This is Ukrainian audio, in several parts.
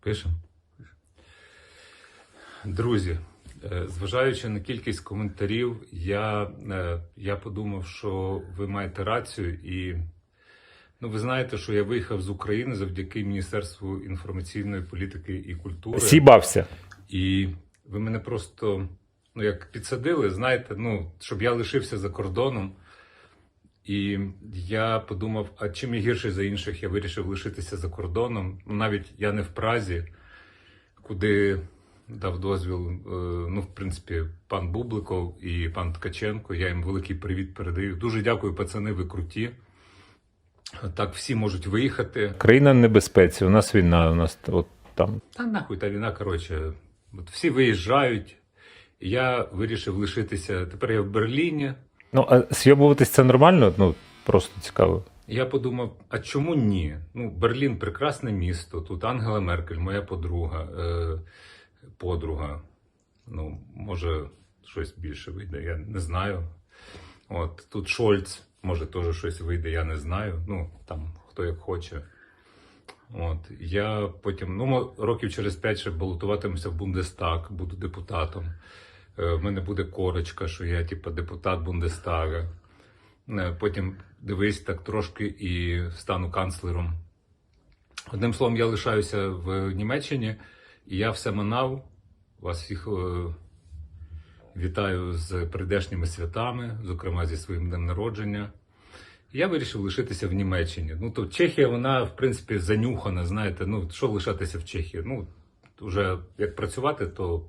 Пишемо. Друзі, е, зважаючи на кількість коментарів, я, е, я подумав, що ви маєте рацію, і ну, ви знаєте, що я виїхав з України завдяки Міністерству інформаційної політики і культури. Сібався. І ви мене просто ну, як підсадили, знаєте, ну, щоб я лишився за кордоном. І я подумав, а чим я гірший за інших, я вирішив лишитися за кордоном. Ну, Навіть я не в Празі, куди дав дозвіл, е, ну, в принципі, пан Бубликов і пан Ткаченко. Я їм великий привіт передаю. Дуже дякую, пацани, ви круті. Так всі можуть виїхати. Країна в небезпеці. У нас війна, у нас от там. Та нахуй та війна, коротше. От всі виїжджають. Я вирішив лишитися. Тепер я в Берліні. Ну, а зйобуватись це нормально? Ну, просто цікаво. Я подумав, а чому ні? Ну, Берлін прекрасне місто. Тут Ангела Меркель, моя подруга, е, подруга. Ну, може, щось більше вийде, я не знаю. От тут Шольц, може, теж щось вийде, я не знаю. Ну, там хто як хоче. От я потім, ну, років через п'ять ще балотуватимуся в Бундестаг, буду депутатом. Е, В мене буде корочка, що я, типу, депутат Бундестага. Е, Потім дивись так трошки і стану канцлером. Одним словом, я лишаюся в Німеччині, і я все манав. Вас всіх е, вітаю з прийдешніми святами, зокрема зі своїм днем народження. Я вирішив лишитися в Німеччині. Ну, то Чехія, вона, в принципі, занюхана, знаєте, ну, що лишатися в Чехії? Ну, вже як працювати, то,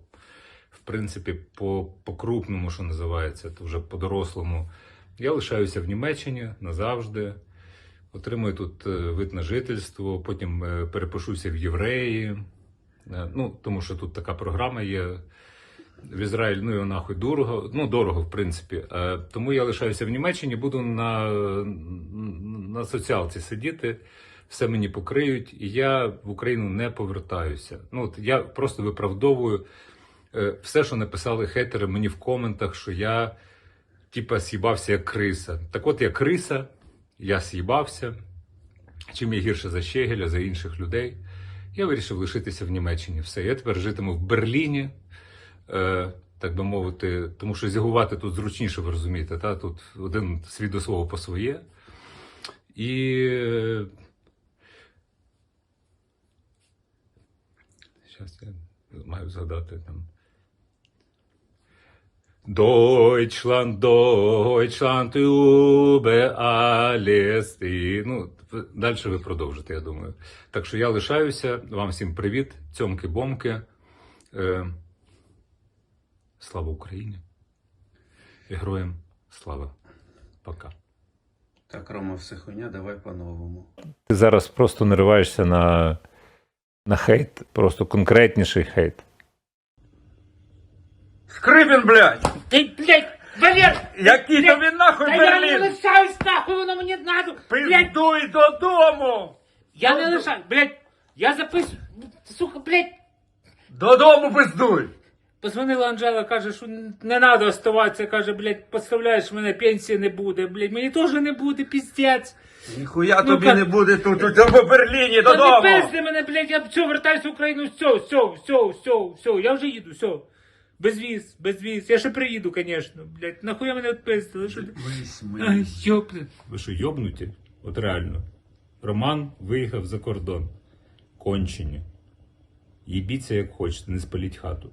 в принципі, по, по-крупному, що називається, то вже по-дорослому. Я лишаюся в Німеччині назавжди. Отримую тут е, вид на жительство, потім е, перепишуся в євреї. Е, Ну, тому що тут така програма є. В Ізраїль, ну його нахуй дорого, ну дорого, в принципі. Тому я лишаюся в Німеччині, буду на, на соціалці сидіти, все мені покриють, і я в Україну не повертаюся. Ну, от я просто виправдовую все, що написали хейтери мені в коментах, що я типа с'їбався як криса. Так от я криса, я с'їбався. Чим я гірше за Щегеля, за інших людей. Я вирішив лишитися в Німеччині. Все, я тепер житиму в Берліні, е, так би мовити, тому що зігувати тут зручніше, ви розумієте, та? тут один свій до свого по своє. І. е, Щас я маю згадати там. Deutschland, Deutschland, über alles. І, ну, далі ви продовжите, я думаю. Так що я лишаюся. Вам всім привіт, цьомки-бомки. Е, слава Україні. І героям слава. Пока. Так, Рома, все хуйня, давай по-новому. Ти зараз просто нариваєшся на, на хейт, просто конкретніший хейт. Скрипін, блядь! Ти, блядь, Валер! Який тобі нахуй Та я не Берлін? лишаюсь нахуй, воно мені надо! Блядь, Пиздуй додому! я не лишаюсь, блядь, я записую, сука, блядь. Додому пиздуй! Позвонила Анжела, каже, що не треба оставатися, каже, блядь, представляєш, мене пенсії не буде, блядь, мені теж не буде, піздець. Ніхуя Ну, тобі не буде тут, у цьому Берліні, Та не додому! пизди мене, блядь, я все, вертаюся в Україну, все, все, все, все, все, я вже їду, все. Без віз, без віз, я ще приїду, звісно, Блять, нахуя мене відписали? що? Ай, ёпта. Ви що, йобнуті? От реально. Роман виїхав за кордон. Кончені. Їбіться як хочете, не спаліть хату.